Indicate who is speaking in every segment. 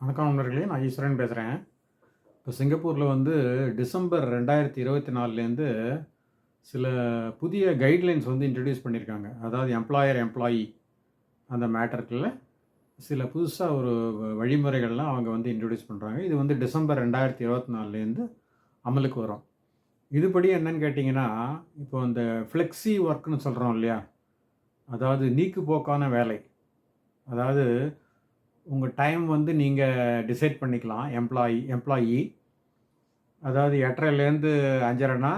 Speaker 1: வணக்கம் நண்பர்களே நான் ஈஸ்வரன் பேசுகிறேன் இப்போ சிங்கப்பூரில் வந்து டிசம்பர் ரெண்டாயிரத்தி இருபத்தி நாலுலேருந்து சில புதிய கைட்லைன்ஸ் வந்து இன்ட்ரடியூஸ் பண்ணியிருக்காங்க அதாவது எம்ப்ளாயர் எம்ப்ளாயி அந்த மேட்டருக்குள்ள சில புதுசாக ஒரு வ- வழிமுறைகள்லாம் அவங்க வந்து இன்ட்ரடியூஸ் பண்ணுறாங்க இது வந்து டிசம்பர் ரெண்டாயிரத்தி இருபத்தி நாலுலேருந்து அமலுக்கு வரும். இதுபடி என்னன்னு கேட்டிங்கன்னா இப்போ இந்த ஃப்ளெக்ஸி ஒர்க்குன்னு சொல்கிறோம் இல்லையா? அதாவது நீக்கு போக்கான வேலை. அதாவது உங்கள் டைம் வந்து நீங்கள் டிசைட் பண்ணிக்கலாம். எம்ப்ளாயி எம்ப்ளாயி அதாவது எட்டரைலேருந்து அஞ்சரைனா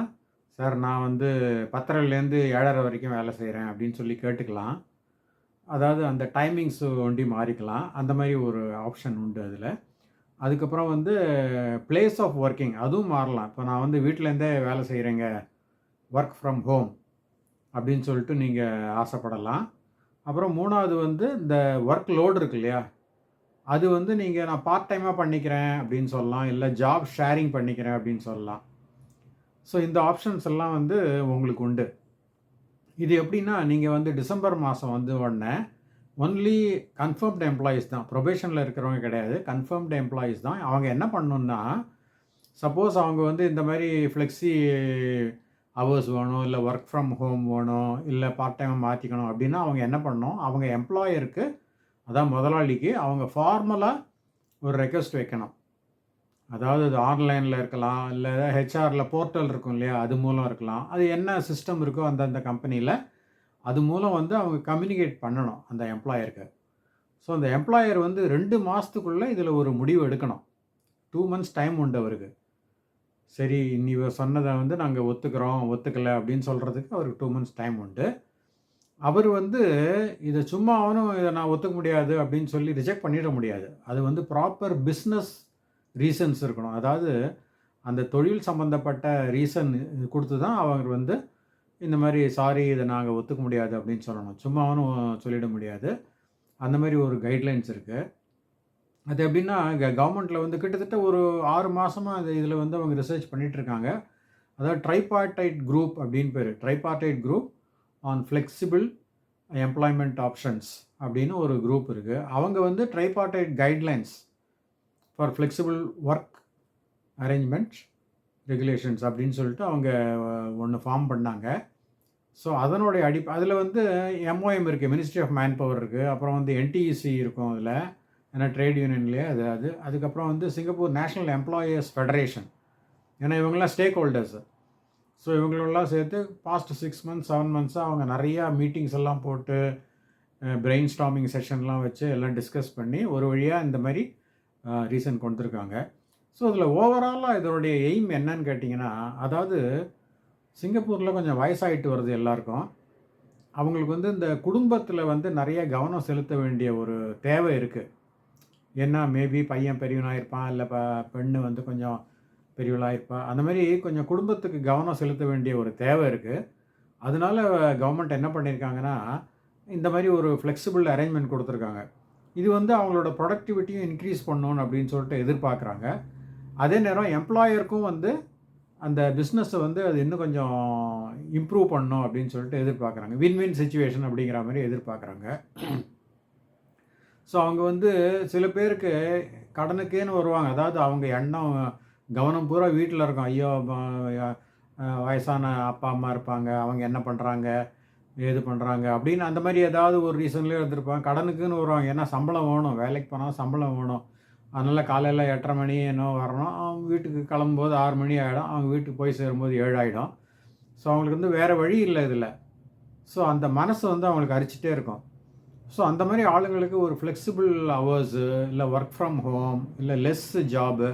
Speaker 1: சார் நான் வந்து பத்தரைலேருந்து ஏழரை வரைக்கும் வேலை செய்கிறேன் அப்படின்னு சொல்லி கேட்டுக்கலாம். அதாவது அந்த டைமிங்ஸ் ஒண்டி மாறிக்கலாம். அந்த மாதிரி ஒரு ஆப்ஷன் உண்டு அதில். அதுக்கப்புறம் வந்து பிளேஸ் ஆஃப் ஒர்க்கிங் அதுவும் மாறலாம். இப்போ நான் வந்து வீட்டிலேருந்தே வேலை செய்கிறேங்க ஒர்க் ஃப்ரம் ஹோம் அப்படின்னு சொல்லிட்டு நீங்கள் ஆசைப்படலாம். அப்புறம் மூணாவது வந்து இந்த ஒர்க் லோடு இருக்கு இல்லையா? அது வந்து நீங்கள் நான் பார்ட் டைமாக பண்ணிக்கிறேன் அப்படின்னு சொல்லலாம். இல்லை ஜாப் ஷேரிங் பண்ணிக்கிறேன் அப்படின்னு சொல்லலாம். ஸோ இந்த ஆப்ஷன்ஸ் எல்லாம் வந்து உங்களுக்கு உண்டு. இது எப்படின்னா நீங்கள் வந்து டிசம்பர் மாதம் வந்து உடனே ஒன்லி கன்ஃபர்ம்டு எம்ப்ளாயீஸ் தான். ப்ரொபேஷனில் இருக்கிறவங்க கிடையாது. கன்ஃபர்ம்டு எம்ப்ளாயீஸ் தான். அவங்க என்ன பண்ணணுன்னா சப்போஸ் அவங்க வந்து இந்த மாதிரி ஃப்ளெக்ஸி ஹவர்ஸ் வேணும் இல்லை ஒர்க் ஃப்ரம் ஹோம் வேணும் இல்லை பார்ட் டைமாக மாற்றிக்கணும் அப்படின்னா அவங்க என்ன பண்ணணும்? அவங்க எம்ப்ளாயருக்கு அதான் முதலாளிக்கு அவங்க ஃபார்மலாக ஒரு ரெக்வஸ்ட் வைக்கணும். அதாவது அது ஆன்லைனில் இருக்கலாம் இல்லை ஹெச்ஆரில் போர்ட்டல் இருக்கும் இல்லையா அது மூலம் இருக்கலாம். அது என்ன சிஸ்டம் இருக்கோ அந்தந்த கம்பெனியில் அது மூலம் வந்து அவங்க கம்யூனிகேட் பண்ணணும் அந்த எம்ப்ளாயருக்கு ஸோ அந்த எம்ப்ளாயர் வந்து ரெண்டு மாதத்துக்குள்ளே இதில் ஒரு முடிவு எடுக்கணும். டூ மந்த்ஸ் டைம் உண்டு அவருக்கு. சரி நீ சொன்னதை வந்து நாங்கள் ஒத்துக்கிறோம் ஒத்துக்கலை அப்படின்னு சொல்கிறதுக்கு அவருக்கு டூ மந்த்ஸ் டைம் உண்டு. அவர் வந்து இதை சும்மா அவனும் இதை நான் ஒத்துக்க முடியாது அப்படின்னு சொல்லி ரிஜெக்ட் பண்ணிட முடியாது. அது வந்து ப்ராப்பர் பிஸ்னஸ் ரீசன்ஸ் இருக்கணும். அதாவது அந்த தொழில் சம்மந்தப்பட்ட ரீசன் கொடுத்து தான் அவர் வந்து இந்த மாதிரி சாரி இதை நாங்கள் ஒத்துக்க முடியாது அப்படின்னு சொல்லணும். சும்மா அவனும் சொல்லிட முடியாது. அந்த மாதிரி ஒரு கைட்லைன்ஸ் இருக்குது அது எப்படின்னா கவர்மெண்ட்டில் வந்து கிட்டத்தட்ட ஒரு ஆறு மாதமாக அது இதில் வந்து அவங்க ரிசர்ச் பண்ணிகிட்ருக்காங்க அதாவது ட்ரைபார்டைட் குரூப் அப்படின்னு பேர். Tripartite group on flexible employment options அப்படின்னு ஒரு குரூப் இருக்குது அவங்க வந்து tripartite guidelines for flexible work arrangement regulations அப்படின்னு சொல்லிட்டு அவங்க ஒன்று ஃபார்ம் பண்ணாங்க. ஸோ அதனுடைய அடி அதில் வந்து எம்ஓஎம் இருக்குது மினிஸ்ட்ரி ஆஃப் மேன் பவர் இருக்குது அப்புறம் வந்து என்டிஇசி இருக்கும் அதில் ஏன்னா ட்ரேட் யூனியன்லேயே அது அது அதுக்கப்புறம் வந்து சிங்கப்பூர் நேஷ்னல் எம்ப்ளாயர்ஸ் ஃபெடரேஷன் ஏன்னா இவங்கெல்லாம் ஸ்டேக் ஹோல்டர்ஸ் ஸோ இவங்களெல்லாம் சேர்த்து பாஸ்ட் சிக்ஸ் மந்த்ஸ் செவன் மந்த்ஸாக அவங்க நிறையா மீட்டிங்ஸ் எல்லாம் போட்டு பிரெயின் ஸ்டாமிங் செஷன்லாம் வச்சு எல்லாம் டிஸ்கஸ் பண்ணி ஒரு வழியாக இந்த மாதிரி ரீசன் கொடுத்துருக்காங்க. ஸோ இதில் ஓவராலாக இதனுடைய எய்ம் என்னன்னு கேட்டிங்கன்னா அதாவது சிங்கப்பூரில் கொஞ்சம் வயசாயிட்டு வருது எல்லாருக்கும். அவங்களுக்கு வந்து இந்த குடும்பத்தில் வந்து நிறைய கவனம் செலுத்த வேண்டிய ஒரு தேவை இருக்குது ஏன்னா மேபி பையன் பெரியவனாக இருப்பான் இல்லை ப பெண்ணு வந்து கொஞ்சம் பெரியவளாக இருப்பா. அந்த மாதிரி கொஞ்சம் குடும்பத்துக்கு கவனம் செலுத்த வேண்டிய ஒரு தேவை இருக்குது அதனால கவர்மெண்ட் என்ன பண்ணியிருக்காங்கன்னா இந்த மாதிரி ஒரு ஃப்ளெக்சிபிள் அரேஞ்ச்மெண்ட் கொடுத்துருக்காங்க. இது வந்து அவங்களோட ப்ரொடக்டிவிட்டியும் இன்க்ரீஸ் பண்ணணும் அப்படின்னு சொல்லிட்டு எதிர்பார்க்குறாங்க. அதே நேரம் எம்ப்ளாயருக்கும் வந்து அந்த பிஸ்னஸை வந்து அது இன்னும் கொஞ்சம் இம்ப்ரூவ் பண்ணணும் அப்படின்னு சொல்லிட்டு எதிர்பார்க்குறாங்க. வின் வின் சுச்சுவேஷன் அப்படிங்கிற மாதிரி எதிர்பார்க்குறாங்க. ஸோ அவங்க வந்து சில பேருக்கு கடனுக்கேன்னு வருவாங்க. அதாவது அவங்க எண்ணம் கவனம் பூரா வீட்டில் இருக்கும். ஐயோ வயசான அப்பா அம்மா இருப்பாங்க. அவங்க என்ன பண்ணுறாங்க ஏது பண்ணுறாங்க அப்படின்னு அந்த மாதிரி ஏதாவது ஒரு ரீசன்லேயே இருந்திருப்பாங்க கடனுக்குன்னு வருவாங்க ஏன்னா சம்பளம் வேணும். வேலைக்கு போனால் சம்பளம் வேணும். அதனால் காலையில் எட்டரை மணி என்ன வரணும். அவங்க வீட்டுக்கு கிளம்பும்போது ஆறு மணி ஆகிடும் அவங்க வீட்டுக்கு போய் சேரும்போது ஏழு ஆகிடும் ஸோ அவங்களுக்கு வந்து வேறு வழி இல்லை இதில். ஸோ அந்த மனசு வந்து அவங்களுக்கு அரிச்சிட்டே இருக்கும். ஸோ அந்த மாதிரி ஆளுங்களுக்கு ஒரு ஃப்ளெக்சிபிள் ஹவர்ஸு இல்லை ஒர்க் ஃப்ரம் ஹோம் இல்லை less job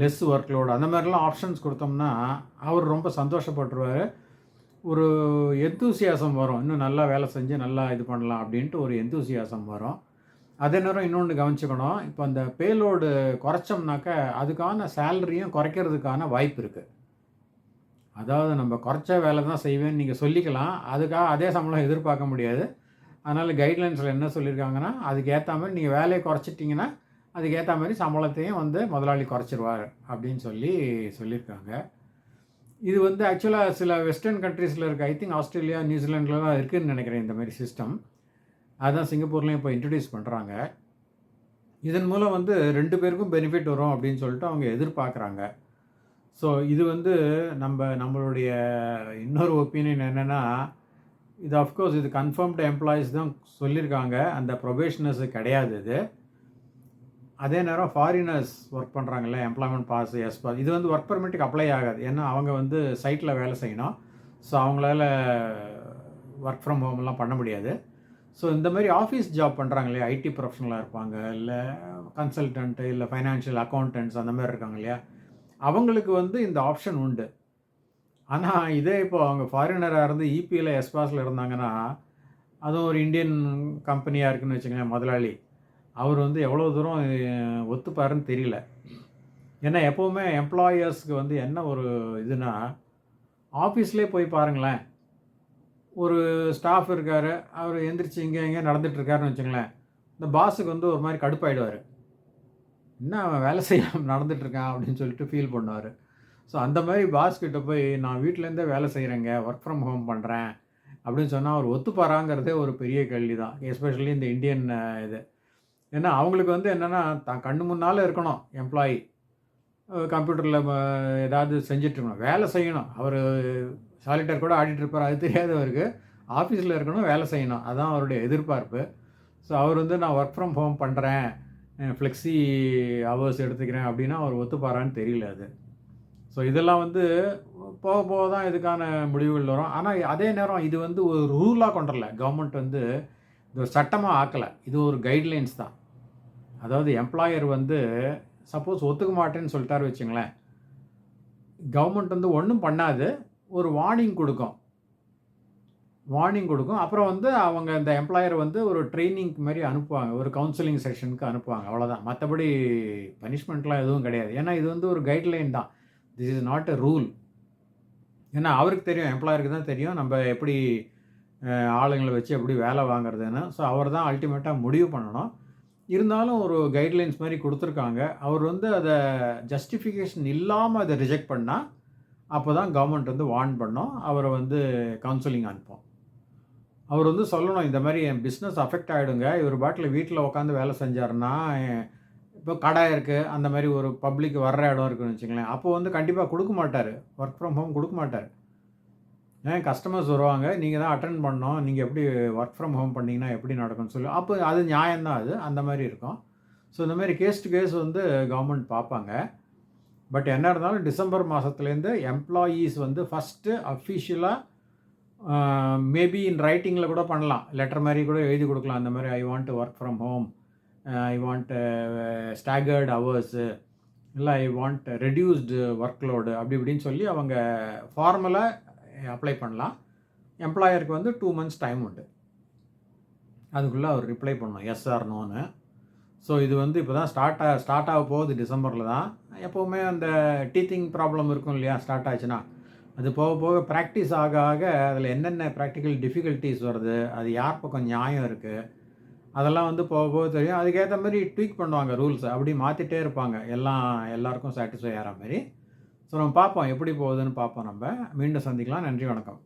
Speaker 1: less work load அந்த மாதிரிலாம் ஆப்ஷன்ஸ் கொடுத்தோம்னா அவர் ரொம்ப சந்தோஷப்பட்டுருவார். ஒரு எந்தூசியாசம் வரும். இன்னும் நல்லா வேலை செஞ்சு நல்லா இது பண்ணலாம் அப்படின்ட்டு ஒரு எந்தூசியாசம் வரும். அதே நேரம் இன்னொன்று கவனிச்சுக்கணும். இப்போ அந்த பேலோடு குறைச்சோம்னாக்க அதுக்கான சேலரியும் குறைக்கிறதுக்கான வாய்ப்பு இருக்குது அதாவது நம்ம குறைச்ச வேலை தான் செய்வேன்னு நீங்கள் சொல்லிக்கலாம். அதுக்காக அதே சம்பளம் எதிர்பார்க்க முடியாது. அதனால் கைட்லைன்ஸில் என்ன சொல்லியிருக்காங்கன்னா அதுக்கு ஏற்ற மாதிரி நீங்கள் வேலையை குறைச்சிட்டிங்கன்னா அதுக்கேற்ற மாதிரி சம்பளத்தையும் வந்து முதலாளி குறைச்சிருவார் அப்படின்னு சொல்லி சொல்லியிருக்காங்க. இது வந்து ஆக்சுவலாக சில வெஸ்டர்ன் கண்ட்ரீஸில் இருக்க ஐ திங்க் ஆஸ்திரேலியா நியூசிலாண்ட்லலாம் இருக்குதுன்னு நினைக்கிறேன் இந்த மாதிரி சிஸ்டம் அதுதான் சிங்கப்பூர்லேயும் இப்போ இன்ட்ரடியூஸ் பண்ணுறாங்க இதன் மூலம் வந்து ரெண்டு பேருக்கும் பெனிஃபிட் வரும் அப்படின்னு சொல்லிட்டு அவங்க எதிர்பார்க்குறாங்க. ஸோ இது வந்து நம்ம நம்மளுடைய இன்னொரு ஒப்பீனியன் என்னென்னா இது அஃப்கோர்ஸ் இது கன்ஃபார்ம்டு எம்ப்ளாயீஸ் தான் சொல்லியிருக்காங்க. அந்த ப்ரொபேஷனர்ஸு கிடையாது இது. அதே நேரம் ஃபாரினர்ஸ் ஒர்க் பண்ணுறாங்கல்ல எம்ப்ளாய்மெண்ட் பாஸ் எஸ் பாஸ் இது வந்து ஒர்க் பர்மிட்டுக்கு அப்ளை ஆகாது. ஏன்னா அவங்க வந்து சைட்டில் வேலை செய்யணும். ஸோ அவங்களால ஒர்க் ஃப்ரம் ஹோம்லாம் பண்ண முடியாது. ஸோ இந்த மாதிரி ஆஃபீஸ் ஜாப் பண்ணுறாங்க இல்லையா ஐடி ப்ரொஃபஷனலாக இருப்பாங்க இல்லை கன்சல்டன்ட்டு இல்லை ஃபைனான்ஷியல் அக்கௌண்டன்ட்ஸ் அந்த மாதிரி இருக்காங்க இல்லையா? அவங்களுக்கு வந்து இந்த ஆப்ஷன் உண்டு. ஆனால் இதே இப்போ அவங்க ஃபாரினராக இருந்து இபியில் எஸ்பாஸில் இருந்தாங்கன்னா அதுவும் ஒரு இந்தியன் கம்பெனியாக இருக்குன்னு வச்சுக்கோங்களேன் முதலாளி. அவர் வந்து எவ்வளோ தூரம் ஒத்துப்பாருன்னு தெரியல. ஏன்னா எப்போவுமே எம்ப்ளாயர்ஸ்க்கு வந்து என்ன ஒரு இதுனா ஆஃபீஸ்லேயே போய் பாருங்களேன். ஒரு ஸ்டாஃப் இருக்கார் அவர் எந்திரிச்சு இங்கே இங்கே நடந்துகிட்ருக்காருன்னு வச்சுங்களேன். இந்த பாஸுக்கு வந்து ஒரு மாதிரி கடுப்பாயிடுவார். என்ன அவன் வேலை செய்யாமல் நடந்துட்டு இருக்கான் அப்படின்னு சொல்லிட்டு ஃபீல் பண்ணுவார். ஸோ அந்த மாதிரி பாஸ் கிட்ட போய் நான் வீட்டிலேருந்தே வேலை செய்கிறேங்க ஒர்க் ஃப்ரம் ஹோம் பண்ணுறேன் அப்படின்னு சொன்னால் அவர் ஒத்துப்பாராங்கிறதே ஒரு பெரிய கேள்வி தான் எஸ்பெஷலி இந்த இந்தியன் இது. ஏன்னா அவங்களுக்கு வந்து என்னென்னா தான் கண்ணு முன்னால் இருக்கணும் எம்ப்ளாயி கம்ப்யூட்டரில் ஏதாவது செஞ்சுட்டு இருக்கணும். வேலை செய்யணும். அவர் சாலிட்டர் கூட ஆடிட்டுருப்பார் அது தெரியாதவருக்கு ஆஃபீஸில் இருக்கணும் வேலை செய்யணும். அதுதான் அவருடைய எதிர்பார்ப்பு. ஸோ அவர் வந்து நான் ஒர்க் ஃப்ரம் ஹோம் பண்ணுறேன் ஃப்ளெக்ஸி ஹவர்ஸ் எடுத்துக்கிறேன். அப்படின்னா அவர் ஒத்துப்பாரான்னு தெரியல அது. ஸோ இதெல்லாம் வந்து போக போக தான் இதுக்கான முடிவுகள் வரும். ஆனால் அதே நேரம் இது வந்து ஒரு ரூலாக கொண்டுடல கவர்மெண்ட் வந்து இது சட்டமாக ஆக்கலை. இது ஒரு கைட்லைன்ஸ் தான். அதாவது எம்ப்ளாயர் வந்து சப்போஸ் ஒத்துக்க மாட்டேன்னு சொல்லிட்டாரு வச்சுங்களேன். கவர்மெண்ட் வந்து ஒன்றும் பண்ணாது. ஒரு வார்னிங் கொடுக்கும். வார்னிங் கொடுக்கும். அப்புறம் வந்து அவங்க இந்த எம்ப்ளாயர் வந்து ஒரு ட்ரைனிங் மாதிரி அனுப்புவாங்க. ஒரு கவுன்சிலிங் செஷனுக்கு அனுப்புவாங்க. அவ்வளோதான் மற்றபடி பனிஷ்மெண்ட்லாம் எதுவும் கிடையாது. ஏன்னா இது வந்து ஒரு கைட்லைன் தான். This is not a rule ஏன்னா அவருக்கு தெரியும். எம்ப்ளாயருக்கு தான் தெரியும். நம்ம எப்படி ஆளுங்களை வச்சு எப்படி வேலை வாங்குறதுன்னு. ஸோ அவர் தான் அல்டிமேட்டாக முடிவு பண்ணணும். இருந்தாலும் ஒரு கைட்லைன்ஸ் மாதிரி கொடுத்துருக்காங்க. அவர் வந்து அதை ஜஸ்டிஃபிகேஷன் இல்லாமல் அதை ரிஜெக்ட் பண்ணால் அப்போ தான் கவர்மெண்ட் வந்து வார்ன் பண்ணோம். அவரை வந்து கவுன்சிலிங் அனுப்போம். அவர் வந்து சொல்லணும் இந்த மாதிரி என் பிஸ்னஸ் அஃபெக்ட் ஆகிடுங்க இவர் பாட்டில் வீட்டில் உட்காந்து வேலை செஞ்சாருன்னா இப்போ கடை இருக்குது அந்த மாதிரி ஒரு பப்ளிக் வர்ற இடம் இருக்குன்னு வச்சுங்களேன் அப்போ வந்து கண்டிப்பாக கொடுக்க மாட்டார். ஒர்க் ஃப்ரம் ஹோம் கொடுக்க மாட்டார். ஏன் கஸ்டமர்ஸ் வருவாங்க? நீங்கள் தான் அட்டன் பண்ணோம் நீங்கள் எப்படி ஒர்க் ஃப்ரம் ஹோம் பண்ணிங்கன்னா எப்படி நடக்கும்னு சொல்லி. அப்போ அது நியாயம்தான் அது. அந்த மாதிரி இருக்கும். ஸோ இந்த மாதிரி கேஸ் டு கேஸ் வந்து கவர்மெண்ட் பார்ப்பாங்க. பட் என்ன இருந்தாலும் டிசம்பர் மாதத்துலேருந்து எம்ப்ளாயீஸ் வந்து ஃபஸ்ட்டு அஃபிஷியலாக மேபி இன் ரைட்டிங்கில் கூட பண்ணலாம். லெட்டர் மாதிரி கூட எழுதி கொடுக்கலாம். அந்த மாதிரி I want work from home I want staggered hours இல்லை I want reduced work load அப்படி இப்படின்னு சொல்லி அவங்க ஃபார்மலாக அப்ளை பண்ணலாம். எம்ப்ளாயருக்கு வந்து டூ மந்த்ஸ் டைம் உண்டு. அதுக்குள்ளே அவர் ரிப்ளை பண்ணணும் எஸ் ஆர் நோன்னு ஸோ இது வந்து இப்போ தான் ஸ்டார்ட் ஆ ஸ்டார்ட் ஆக போகுது டிசம்பரில் தான். எப்போவுமே அந்த டீத்திங் ப்ராப்ளம் இருக்கும் இல்லையா? ஸ்டார்ட் ஆச்சுன்னா. அது போக போக ப்ராக்டிஸ் ஆக ஆக அதில் என்னென்ன ப்ராக்டிக்கல் டிஃபிகல்ட்டிஸ் வருது? அது யார் பக்கம் நியாயம் இருக்குது அதெல்லாம் வந்து போக போக தெரியும். அதுக்கேற்ற மாதிரி ட்வீக் பண்ணுவாங்க ரூல்ஸை அப்படி மாற்றிட்டே இருப்பாங்க. எல்லாம் எல்லாருக்கும் சாட்டிஸ்ஃபை ஆகிற மாதிரி. ஸோ நம்ம பார்ப்போம் எப்படி போகுதுன்னு பார்ப்போம் நம்ம. மீண்டும் சந்திக்கலாம். நன்றி வணக்கம்.